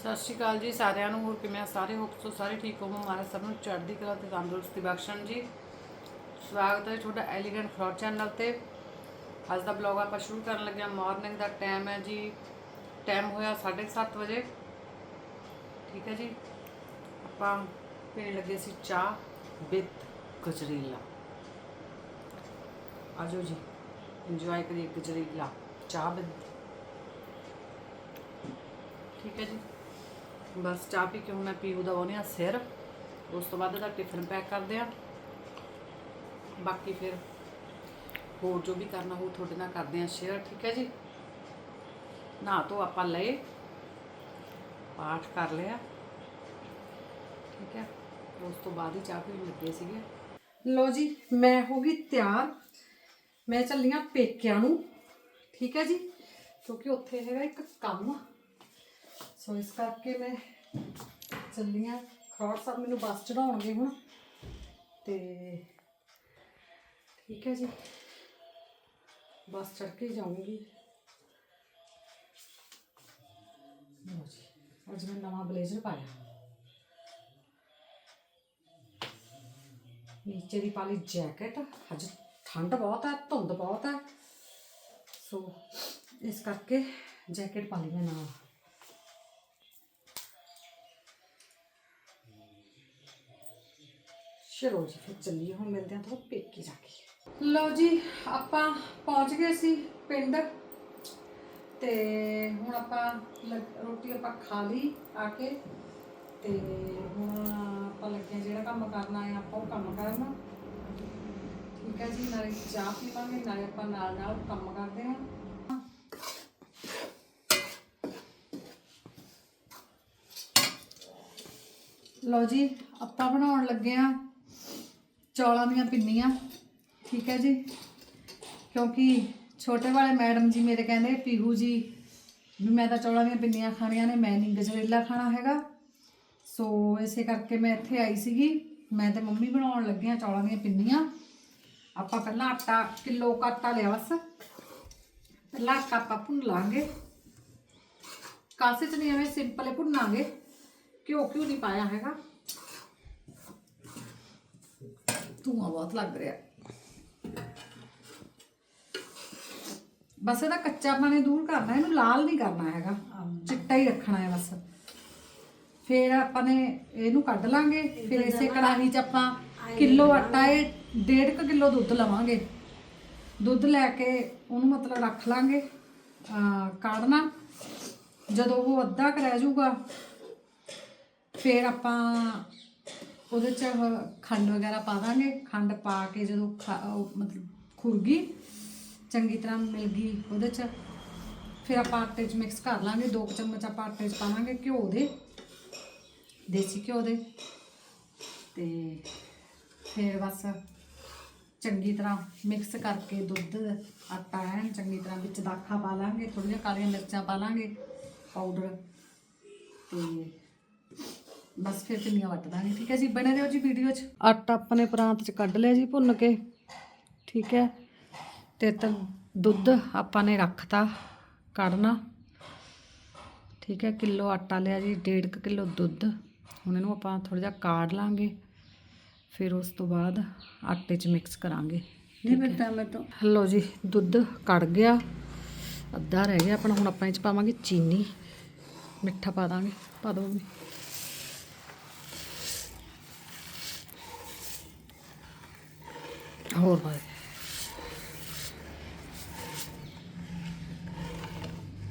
ਸਤਿ ਸ਼੍ਰੀ ਅਕਾਲ ਜੀ ਸਾਰਿਆਂ ਨੂੰ, ਹੋਰ ਕਿਵੇਂ ਆ ਸਾਰੇ? ਹੋਪ ਸੋ ਸਾਰੇ ਠੀਕ ਹੋਵੋ ਮਾਰਾ ਸਭ ਨੂੰ ਚੜ੍ਹਦੀ ਕਲਾ ਤੇ ਤੰਦਰੁਸਤੀ ਬਖਸ਼ਣ ਜੀ। ਸਵਾਗਤ ਹੈ ਤੁਹਾਡਾ ਐਲੀਗੈਂਟ ਫਲੋਰ ਚੈਨਲ ਤੇ। ਅੱਜ ਦਾ ਬਲੌਗ ਆਪਾਂ ਸ਼ੁਰੂ ਕਰਨ ਲੱਗੇ ਹਾਂ। ਮਾਰਨਿੰਗ ਦਾ ਟਾਈਮ ਹੈ ਜੀ। ਟਾਈਮ ਹੋਇਆ 7:30 ਵਜੇ। ਠੀਕ ਹੈ ਜੀ। ਆਪਾਂ ਪੀਣ ਲੱਗੇ ਸੀ ਚਾਹ ਵਿਦ ਗਜਰੇਲਾ। ਆਜੋ ਜੀ। ਇੰਜੋਏ ਕਰੀਏ ਗਜਰੀਲਾ। ਚਾਹ ਵਿਦ ਠੀਕ ਹੈ ਜੀ। ਬਸ ਚਾਹ ਪੀ ਕੇ ਹੁਣ ਮੈਂ ਪੀਊ ਦਾ ਉਹਨੇ ਸਿਰ। ਉਸ ਤੋਂ ਬਾਅਦ ਇਹਦਾ ਟਿਫਨ ਪੈਕ ਕਰਦੇ ਆ। ਬਾਕੀ ਫਿਰ ਹੋਰ ਜੋ ਵੀ ਕਰਨਾ ਹੋ ਤੁਹਾਡੇ ਨਾਲ ਕਰਦੇ ਆ ਸ਼ੇਅਰ ਠੀਕ ਹੈ ਜੀ? ਨਾ ਤੋਂ ਆਪਾਂ ਲਏ, ਪਾਠ ਕਰ ਲਿਆ। ਠੀਕ ਹੈ? ਉਸ ਤੋਂ ਬਾਅਦ ਹੀ ਚਾਹ ਪੀਣ ਲੱਗੇ ਸੀਗੇ। ਲੋ ਜੀ, ਮੈਂ ਹੋ ਗਈ ਤਿਆਰ। ਮੈਂ ਚੱਲੀ ਆਂ ਪੇਕਿਆਂ ਨੂੰ। ਠੀਕ ਹੈ ਜੀ? ਕਿਉਂਕਿ ਉੱਥੇ ਹੈਗਾ ਇੱਕ ਕੰਮ। ਸੋ ਇਸ ਕਰਕੇ ਮੈਂ ਚੱਲੀ ਆਂ ਖਰੋੜ ਸਾਹਿਬ ਮੈਨੂੰ ਬੱਸ ਚੜਾਉਣਗੇ ਹੁਣ। ਤੇ ਠੀਕ ਹੈ ਜੀ। ਬੱਸ ਚੜ ਕੇ ਜਾਊਂਗੀ। ਲਓ ਜੀ, ਅੱਜ ਮੈਂ ਨਵਾਂ ਬਲੇਜ਼ਰ ਪਾਇਆ। ਨੀਚੇ ਦੀ ਪਾਲੀ ਜੈਕਟ। ਅੱਜ ਠੰਡ ਬਹੁਤ ਹੈ, ਧੁੰਦ ਬਹੁਤ ਹੈ। ਸੋ ਇਸ ਕਰਕੇ ਜੈਕਟ ਪਾ ਲਈ ਮੈਂ ਨਾਲ ਚਲੋ ਜੀ ਫਿਰ ਚੱਲੀਏ ਹੁਣ ਮਿਲਦੇ ਹਾਂ ਤੁਹਾਨੂੰ ਪੇਕੇ ਜਾ ਕੇ ਲਓ ਜੀ ਆਪਾਂ ਪਹੁੰਚ ਗਏ ਸੀ ਪਿੰਡ ਤੇ ਹੁਣ ਆਪਾਂ ਲ- ਰੋਟੀ ਆਪਾਂ ਖਾ ਲਈ ਆ ਕੇ ਤੇ ਹੁਣ ਆਪਾਂ ਲੱਗੇ ਹਾਂ ਜਿਹੜਾ ਕੰਮ ਕਰਨਾ ਹੈ ਆਪਾਂ ਉਹ ਕੰਮ ਕਰਨਾ ਠੀਕ ਹੈ ਜੀ ਨਾਲੇ ਚਾਹ ਪੀਵਾਂਗੇ ਨਾਲੇ ਆਪਾਂ ਨਾਲ ਨਾਲ ਕੰਮ ਕਰਦੇ ਹਾਂ ਲਓ ਜੀ ਆਪਾਂ ਬਣਾਉਣ ਲੱਗੇ ਆ ਚੌਲਾਂ ਦੀਆਂ ਪਿੰਨੀਆਂ। ਠੀਕ ਹੈ ਜੀ। ਕਿਉਂਕਿ ਛੋਟੇ ਵਾਲੇ ਮੈਡਮ ਜੀ ਮੇਰੇ ਕਹਿੰਦੇ, ਪੀਹੂ ਜੀ, ਵੀ ਮੈਂ ਤਾਂ ਚੌਲਾਂ ਦੀਆਂ ਪਿੰਨੀਆਂ ਖਾਣੀਆਂ ਨੇ, ਮੈਂ ਨਹੀਂ ਗਜਰੇਲਾ ਖਾਣਾ ਹੈਗਾ। ਸੋ ਇਸੇ ਕਰਕੇ ਮੈਂ ਇੱਥੇ ਆਈ ਸੀਗੀ। ਮੈਂ ਤੇ ਮੰਮੀ ਬਣਾਉਣ ਲੱਗੇ ਆ ਚੌਲਾਂ ਦੀਆਂ ਪਿੰਨੀਆਂ। ਆਪਾਂ ਪਹਿਲਾਂ ਆਟਾ ਕਿਲੋ ਕੁ ਆਟਾ ਲਿਆ ਬਸ। ਪਹਿਲਾਂ ਆਟਾ ਆਪਾਂ ਭੁੰਨ ਲਾਂਗੇ। ਕਾਸੇ ਚ ਨਹੀਂ ਐਵੇਂ ਸਿੰਪਲ ਹੀ ਭੁੰਨਾਂਗੇ। ਘਿਓ ਕਿਉਂ ਨਹੀਂ ਪਾਇਆ ਹੈਗਾ। ਧੂਆਂ ਬਹੁਤ ਲੱਗ ਰਿਹਾ। ਬਸ ਇਹਦਾ ਕੱਚਾ ਪਾਣੀ ਦੂਰ ਕਰਨਾ ਇਹਨੂੰ ਲਾਲ ਨਹੀਂ ਕਰਨਾ ਹੈਗਾ। ਚਿੱਟਾ ਹੀ ਰੱਖਣਾ ਹੈ ਬਸ। ਫਿਰ ਆਪਾਂ ਨੇ ਇਹਨੂੰ ਕੱਢ ਲਾਂਗੇ। ਫਿਰ ਇਸੇ ਕੜਾਹੀ 'ਚ ਆਪਾਂ ਕਿਲੋ ਆਟਾ ਇਹ ਡੇਢ ਕੁ ਕਿਲੋ ਦੁੱਧ ਲਵਾਂਗੇ। ਦੁੱਧ ਲੈ ਕੇ ਉਹਨੂੰ ਮਤਲਬ ਰੱਖ ਲਾਂਗੇ ਆ ਕਾੜਨਾ। ਜਦੋਂ ਉਹ ਅੱਧਾ ਕੁ ਰਹਿ ਜਾਊਗਾ ਫਿਰ ਆਪਾਂ ਉਹਦੇ ਚ ਉਹ ਖੰਡ ਵਗੈਰਾ ਪਾ ਦਾਂਗੇ। ਖੰਡ ਪਾ ਕੇ ਜਦੋਂ ਖਾ- ਉਹ ਮਤਲਬ ਖੁਰਗੀ ਚੰਗੀ ਤਰ੍ਹਾਂ ਮਿਲ ਗਈ ਉਹਦੇ ਚ। ਫਿਰ ਆਪਾਂ ਆਟੇ 'ਚ ਮਿਕਸ ਕਰ ਲਾਂਗੇ। ਦੋ ਕੁ ਚਮਚ ਆਪਾਂ ਆਟੇ 'ਚ ਪਾਵਾਂਗੇ ਘਿਓ ਦੇ, ਦੇਸੀ ਘਿਓ ਦੇ। ਤੇ ਫਿਰ ਬਸ ਚੰਗੀ ਤਰ੍ਹਾਂ ਮਿਕਸ ਕਰਕੇ ਦੁੱਧ, ਆਟਾ ਐਨ ਚੰਗੀ ਤਰ੍ਹਾਂ ਵਿੱਚ ਦਾਖਾ ਪਾ ਲਾਂਗੇ। ਥੋੜ੍ਹੀਆਂ ਕਾਲੀਆਂ ਮਿਰਚਾਂ ਪਾ ਲਾਂਗੇ ਪਾਊਡਰ ਤੇ ਬਸ ਫਿਰ ਪਿੰਨੀਆਂ ਵੱਟ ਦਾਂਗੇ ਠੀਕ ਹੈ ਜੀ? ਬਣੇ ਰਹੋ ਜੀ ਵੀਡੀਓ 'ਚ। ਆਟਾ ਆਪਣੇ ਪ੍ਰਾਂਤ 'ਚ ਕੱਢ ਲਿਆ ਜੀ ਭੁੰਨ ਕੇ ਠੀਕ ਹੈ? ਤੇ ਤਾਂ ਦੁੱਧ ਆਪਾਂ ਨੇ ਰੱਖਤਾ ਕੱਢਣਾ ਠੀਕ ਹੈ ਕਿਲੋ ਆਟਾ ਲਿਆ ਜੀ ਡੇਢ ਕੁ ਕਿਲੋ ਦੁੱਧ। ਹੁਣ ਇਹਨੂੰ ਆਪਾਂ ਥੋੜਾ ਜਿਹਾ ਕਾੜ ਲਾਂਗੇ। ਫਿਰ ਉਸ ਤੋਂ ਬਾਅਦ ਆਟੇ 'ਚ ਮਿਕਸ ਕਰਾਂਗੇ। ਨਹੀਂ ਬੇਟਾ ਮੈਂ ਤਾਂ ਲਓ ਜੀ ਦੁੱਧ ਕੜ ਗਿਆ। ਅੱਧਾ ਰਹਿ ਗਿਆ ਆਪਣਾ ਹੁਣ ਆਪਾਂ ਇਹ 'ਚ ਪਾਵਾਂਗੇ ਚੀਨੀ। ਮਿੱਠਾ ਪਾ ਦਾਂਗੇ ਪਾ ਦੋ ਵੀ ਹੋਰ ਪਾ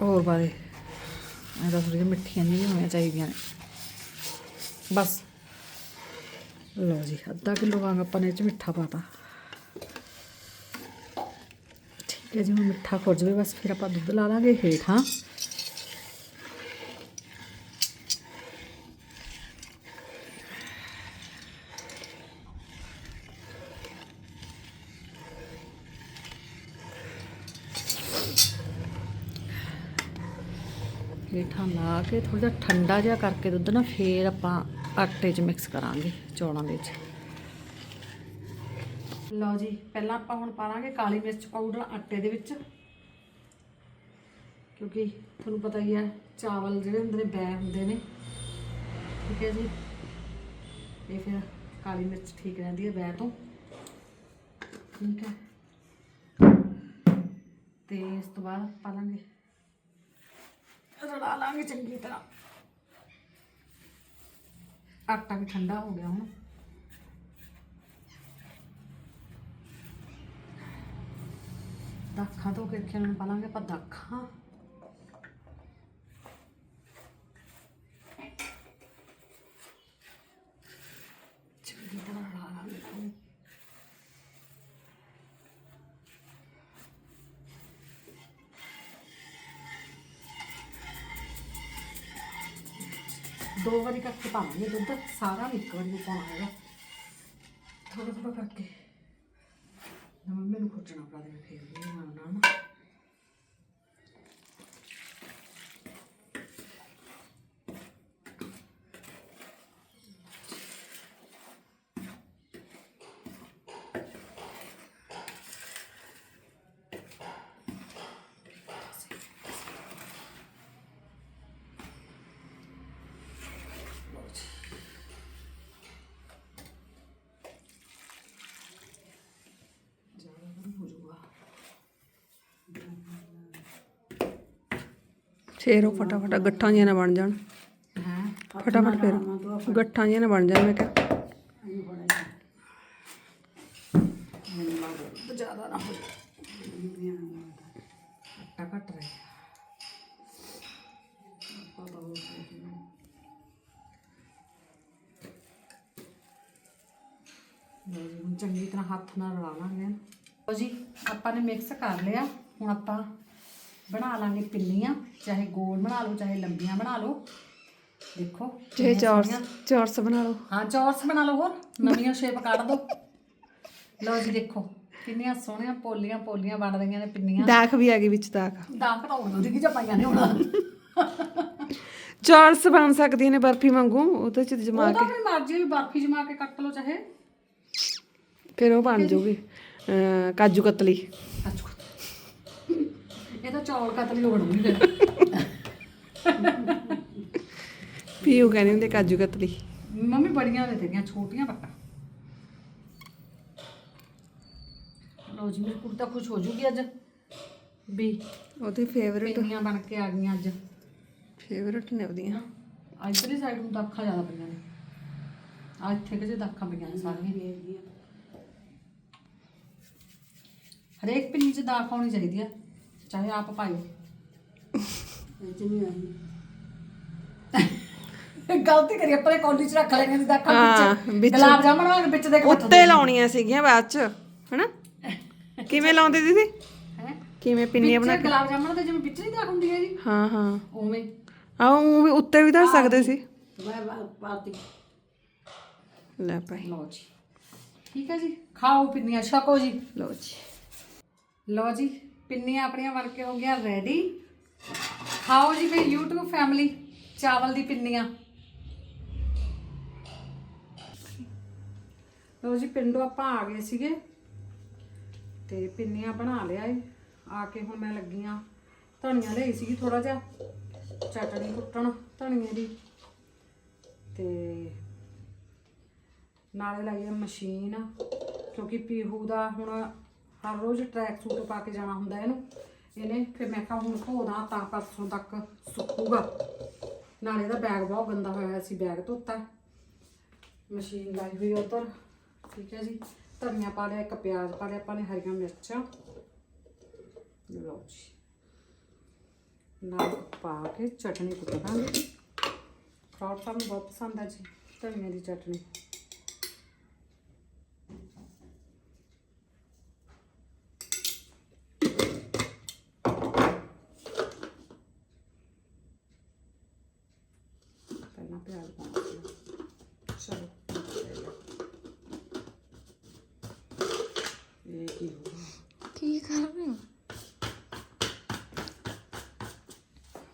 ਹੋਰ ਪਾ ਇਹ ਤਾਂ ਥੋੜ੍ਹੀਆਂ ਮਿੱਠੀਆਂ ਨਹੀਂ ਹੋਣੀਆਂ ਚਾਹੀਦੀਆਂ ਨੇ। ਬਸ। ਲਓ ਜੀ, ਅੱਧਾ ਕਿਲੋ ਵਾਂਗ ਆਪਾਂ ਨੇ ਇਹ 'ਚ ਮਿੱਠਾ ਪਾਤਾ। ਠੀਕ ਹੈ ਜੀ, ਹੁਣ ਮਿੱਠਾ ਖੁਰ ਜਾਵੇ ਬਸ ਫਿਰ ਆਪਾਂ ਦੁੱਧ ਲਾ ਲਾਂਗੇ ਹੇਠਾਂ। ਹੇਠਾਂ ਲਾ ਕੇ ਥੋੜਾ ਜਿਹਾ ਠੰਡਾ ਜਿਹਾ ਕਰਕੇ ਦੁੱਧ ਨਾ ਫੇਰ ਆਪਾਂ ਆਟੇ 'ਚ ਮਿਕਸ ਕਰਾਂਗੇ ਚੌਲਾਂ ਦੇ ਵਿੱਚ। ਲਓ ਜੀ, ਪਹਿਲਾਂ ਆਪਾਂ ਹੁਣ ਪਾਵਾਂਗੇ ਕਾਲੀ ਮਿਰਚ ਪਾਊਡਰ ਆਟੇ ਦੇ ਵਿੱਚ। ਕਿਉਂਕਿ ਤੁਹਾਨੂੰ ਪਤਾ ਹੀ ਹੈ, ਚਾਵਲ ਜਿਹੜੇ ਹੁੰਦੇ ਨੇ, ਬੈ ਹੁੰਦੇ ਨੇ। ਠੀਕ ਹੈ ਜੀ? ਇਹ ਫਿਰ ਕਾਲੀ ਮਿਰਚ ਠੀਕ ਰਹਿੰਦੀ ਹੈ ਬੈ ਤੋਂ। ਠੀਕ ਹੈ। ਤੇ ਇਸ ਤੋਂ ਬਾਅਦ ਪਾ ਲਾਂਗੇ ਰਲਾ ਲਾਂਗੇ ਚੰਗੀ ਤਰ੍ਹਾਂ। ਆਟਾ ਵੀ ਠੰਡਾ ਹੋ ਗਿਆ ਹੁਣ। ਦਾਖਾਂ ਤੋਂ ਕੇ ਖੇਲਣ ਪਾ ਲਾਂਗੇ ਆਪਾਂ ਦਾਖਾਂ। ਦੋ ਵਾਰੀ ਕਰਕੇ ਪਾਵਾਂਗੇ ਦੁੱਧ, ਸਾਰਾ ਨੀ ਇੱਕ ਵਾਰੀ ਨੂੰ ਪਾਉਣਾ ਹੈਗਾ। ਥੋੜਾ ਥੋੜਾ ਕਰਕੇ। ਨਾ, ਮੰਮੀ ਨੂੰ ਖੁੱਚਣਾ ਦੇ ਫਿਰ ਵੀ ਨਾ ਨਾ ਨਾ ਜ਼ਿਆਦਾ ਨਹੀਂ ਹੋ ਜਾਊਗਾ ਫੇਰ ਉਹ ਫਟਾਫਟ ਗੱਠਾਂ ਜਿਹੀਆਂ ਨਾ ਬਣ ਜਾਣ। ਫਟਾਫਟ ਫੇਰ ਗੱਠਾਂ ਜਿਹੀਆਂ ਨਾ ਬਣ ਜਾਣ ਮੈਂ ਕਿਹਾ। ਜ਼ਿਆਦਾ ਨਾ ਹੋ ਜਾਏ ਆਟਾ ਘੱਟ ਰਿਹਾ ਲਓ ਜੀ, ਹੁਣ ਚੰਗੀ ਤਰ੍ਹਾਂ ਹੱਥ ਨਾਲ ਰਲਾ ਲਾਂਗੇ ਲਓ ਜੀ, ਆਪਾਂ ਨੇ ਮਿਕਸ ਕਰ ਲਿਆ, ਹੁਣ ਆਪਾਂ ਬਣਾ ਲਾਂਗੇ ਪਿੰਨੀਆਂ ਚਾਹੇ ਗੋਲ ਬਣਾ ਲਓ ਚਾਹੇ ਲੰਬੀਆਂ ਬਣਾ ਲਓ। ਦੇਖੋ ਜੇ ਚੌਰਸ। ਚੌਰਸ ਬਣਾ ਲਓ। ਹਾਂ ਚੌਰਸ ਬਣਾ ਲਓ ਹੋਰ ਨਵੀਆਂ ਸ਼ੇਪ ਕੱਢ ਦੋ। ਲਓ ਜੀ ਦੇਖੋ ਕਿੰਨੀਆਂ ਸੋਹਣੀਆਂ ਪੋਲੀਆਂ ਪੋਲੀਆਂ ਬਣ ਰਹੀਆਂ ਨੇ ਪਿੰਨੀਆਂ। ਦਾਖ ਵੀ ਆ ਗਈ ਵਿੱਚ ਦਾਖ। ਦਾ ਘਟਾਉਣ ਉਹਦੀ ਕੀ ਪਾਈਆਂ ਨੇ ਹੁਣ। ਚੌਰਸ ਬਣ ਸਕਦੀਆਂ ਨੇ ਬਰਫੀ ਵਾਂਗੂ ਉਹਦੇ ਚ ਜਮਾ ਕੇ ਵੀ ਮਰਜ਼ੀ ਵੀ ਬਰਫੀ ਜਮਾ ਕੇ ਕੱਟ ਲਓ ਚਾਹੇ। ਫਿਰ ਉਹ ਬਣ ਜੂਗੀ ਕਾਜੂ ਕਤਲੀ। ਅੱਛਾ ਇਹ ਤਾਂ ਚੌਲ ਕਤਲੀ ਹੋ। ਬਣੂਗੀ ਪੀਊ ਕਹਿੰਦੇ ਹੁੰਦੇ ਕਾਜੂ ਕਤਲੀ ਮੰਮੀ ਬੜੀਆਂ ਨੇ ਤੇਰੀਆਂ ਛੋਟੀਆਂ ਪੱਟਾਂ। ਲਓ ਜੀ ਮੇਰੀ ਕੁੜੀ ਤਾਂ ਖੁਸ਼ ਹੋ ਜੂਗੀ ਅੱਜ। ਵੀ ਉਹਦੇ ਫੇਵਰਟ ਪਿੰਨੀਆਂ ਬਣ ਕੇ ਆ ਗਈਆਂ ਅੱਜ। ਫੇਵਰਟ ਨੇ ਉਹਦੀਆਂ। ਇਧਰਲੀ ਸਾਈਡ ਨੂੰ ਦਾਖਾਂ ਜ਼ਿਆਦਾ ਪਈਆਂ ਨੇ। ਆ ਇੱਥੇ ਕਿ ਜੇ ਦਾਖਾਂ ਪਈਆਂ ਨੇ ਸਾਰੀਆਂ। ਹਰੇਕ ਪਿੰਨੀ 'ਚ ਦਾਖ ਆਉਣੀ ਚਾਹੀਦੀ ਆ। ਚਾਹੇ ਆਪ ਪਾਇਓ ਗਲਤੀ ਕਰੀ ਆਪਣੇ ਕੌਲੀ 'ਚ ਰੱਖ ਲੈਣੇ ਦੀ ਦਾਖਾਂ ਹਾਂ, ਵਿੱਚ। ਵਿੱਚ। ਗੁਲਾਬ ਜਾਮਣ ਵਾਂਗ ਵਿੱਚ ਦੇ ਕੇ ਉੱਤੇ ਲਾਉਣੀਆਂ ਸੀਗੀਆਂ ਬਾਅਦ ਚ ਹਨਾ? ਕਿਵੇਂ ਲਾਉਂਦੇ ਦੀਦੀ? ਹੈ? ਕਿਵੇਂ ਪਿੰਨੀਆਂ ਬਣਾ ਵਿੱਚ ਗੁਲਾਬ ਜਾਮਣ ਦੇ ਜਿਵੇਂ ਵਿੱਚ ਨਹੀਂ ਦਾਖ ਹੁੰਦੀ ਹੈ ਜੀ। ਹਾਂ ਹਾਂ। ਉਵੇਂ। ਆ ਉਹ ਵੀ ਉੱਤੇ ਵੀ ਧਰ ਸਕਦੇ ਸੀ। ਪਾਤੀ ਲੈ ਭਾਈ। ਲਓ ਜੀ। ਠੀਕ ਹੈ ਜੀ ਖਾਓ ਪਿੰਨੀਆਂ ਛਕੋ ਜੀ। ਲਓ ਜੀ। ਲਓ ਜੀ। ਪਿੰਨੀਆਂ ਆਪਣੀਆਂ ਬਣ ਕੇ ਹੋ ਗਈਆਂ ਰੈਡੀ ਖਾਓ ਜੀ ਫੇ YouTube ਫੈਮਿਲੀ ਚਾਵਲ ਦੀ ਪਿੰਨੀਆਂ। ਲਓ ਜੀ, ਪਿੰਡੋਂ ਆਪਾਂ ਆ ਗਏ ਸੀਗੇ ਤੇ ਪਿੰਨੀਆਂ ਬਣਾ ਲਿਆ ਏ। ਆ ਕੇ ਹੁਣ ਮੈਂ ਲੱਗੀਆਂ ਧਨੀਆ ਲਈ ਸੀਗੀ ਥੋੜਾ ਜਿਹਾ ਚਟਣੀ ਕੁੱਟਣ ਧਨੀਏ ਦੀ। ਤੇ ਨਾਲੇ ਲਾਈਏ ਮਸ਼ੀਨ, ਕਿਉਂਕਿ ਪੀਹੂ ਦਾ ਹੁਣ ਹਰ ਰੋਜ਼ ਟਰੈਕ ਸੂਟ ਪਾ ਕੇ ਜਾਣਾ ਹੁੰਦਾ ਇਹਨੂੰ। ਇਹਨੇ ਫਿਰ ਮੈਂ ਕਿਹਾ ਹੁਣ ਧੋਦਾ ਤਾਂ ਪਰਸੋਂ ਤੱਕ ਸੁੱਕੂਗਾ। ਨਾਲੇ ਇਹਦਾ ਬੈਗ ਬਹੁਤ ਗੰਦਾ ਹੋਇਆ ਹੋਇਆ ਸੀ ਬੈਗ ਧੋਤਾ। ਮਸ਼ੀਨ ਲਾਈ ਹੋਈ ਉਧਰ, ਠੀਕ ਹੈ ਜੀ। ਧਨੀਆ ਪਾ ਲਿਆ, ਇੱਕ ਪਿਆਜ਼ ਪਾ ਲਿਆ, ਆਪਾਂ ਨੇ ਹਰੀਆਂ ਮਿਰਚਾਂ। ਲਓ ਜੀ। ਨਾਲ ਪਾ ਕੇ ਚਟਨੀ ਕੁੱਟ ਦਾਂਗੇ ਫਰਾਟ ਸਾਹਿਬ ਬਹੁਤ ਪਸੰਦ ਹੈ ਜੀ, ਧਨੀਆ ਦੀ ਚਟਨੀ। ਪਹਿਲਾਂ ਪਿਆਜ਼ ਪਾਉਣਾ ਸੀ ਚਲੋ ਇਹ ਕੀ ਹੋ ਗਿਆ ਕੀ ਕਰ ਰਹੇ ਹੋ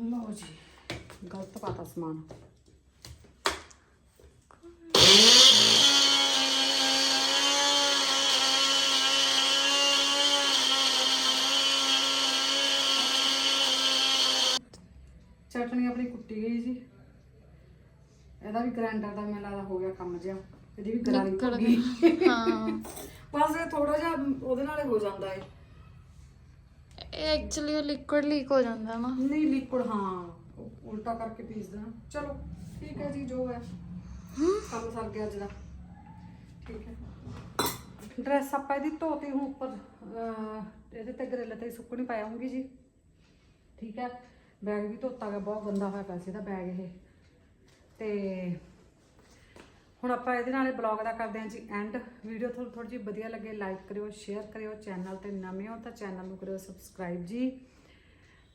ਲਓ ਜੀ ਗਲਤ ਪਾਤਾ ਸਮਾਨ ਚਟਨੀ ਟੁੱਟੀ ਗਈ ਜੀ ਇਹਦਾ ਵੀ ਗ੍ਰਾਈਂਡਰ ਦਾ ਮੈਨੂੰ ਲੱਗਦਾ ਹੋ ਗਿਆ ਕੰਮ ਜਿਹਾ। ਇਹਦੀ ਵੀ ਗਰਾਰੀ ਹੋ ਗਈ। ਹਾਂ। ਬਸ ਥੋੜਾ ਜਿਹਾ ਉਹਦੇ ਨਾਲ ਹੀ ਜਾਂਦਾ ਹੈ ਇਹ ਐਕਚੁਅਲੀ ਲਿਕੁਇਡ ਲੀਕ ਹੋ ਜਾਂਦਾ ਨਾ। ਨਹੀਂ ਲਿਕੁਇਡ ਹਾਂ। ਉਲਟਾ ਕਰਕੇ ਪੀਸ ਦੇਣਾ। ਚਲੋ ਠੀਕ ਹੈ ਜੀ ਜੋ ਹੈ। ਕੰਮ ਸਰ ਗਿਆ ਅੱਜ ਦਾ। ਠੀਕ ਹੈ। ਡਰੈਸ ਆਪਾਂ ਇਹਦੀ ਧੋਤੀ ਹੂੰ ਉੱਪਰ। ਇਹਦੇ ਤੇ ਗਰਿੱਲ ਤੇ ਸੁੱਕਣੀ ਪਾਉਂਗੀ ਜੀ। ਠੀਕ ਹੈ। ਬੈਗ ਵੀ ਧੋਤਾ ਗਿਆ ਬਹੁਤ ਗੰਦਾ ਹੋਇਆ ਪਿਆ ਸੀ ਇਹਦਾ ਬੈਗ ਇਹ। ਤੇ ਹੁਣ ਆਪਾਂ ਇਹਦੇ ਨਾਲ ਬਲੌਗ ਦਾ ਕਰਦੇ ਹਾਂ ਜੀ ਐਂਡ ਵੀਡੀਓ ਤੁਹਾਨੂੰ ਥੋੜੀ ਜਿਹੀ ਵਧੀਆ ਲੱਗੇ ਲਾਈਕ ਕਰਿਓ ਸ਼ੇਅਰ ਕਰਿਓ ਚੈਨਲ ਤੇ ਨਵੇਂ ਹੋ ਤਾਂ ਚੈਨਲ ਨੂੰ ਕਰਿਓ ਸਬਸਕ੍ਰਾਈਬ ਜੀ।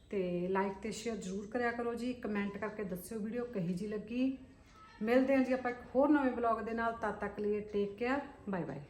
ਤੇ ਲਾਈਕ ਤੇ ਸ਼ੇਅਰ ਜ਼ਰੂਰ ਕਰਿਆ ਕਰੋ ਜੀ। ਕਮੈਂਟ ਕਰਕੇ ਦੱਸਿਓ ਵੀਡੀਓ ਕਹੀ ਜੀ ਲੱਗੀ। ਮਿਲਦੇ ਹਾਂ ਜੀ ਆਪਾਂ ਇੱਕ ਹੋਰ ਨਵੇਂ ਬਲੌਗ ਦੇ ਨਾਲ। ਤਦ ਤੱਕ ਲਈ ਟੇਕ ਕੇਅਰ ਬਾਏ ਬਾਏ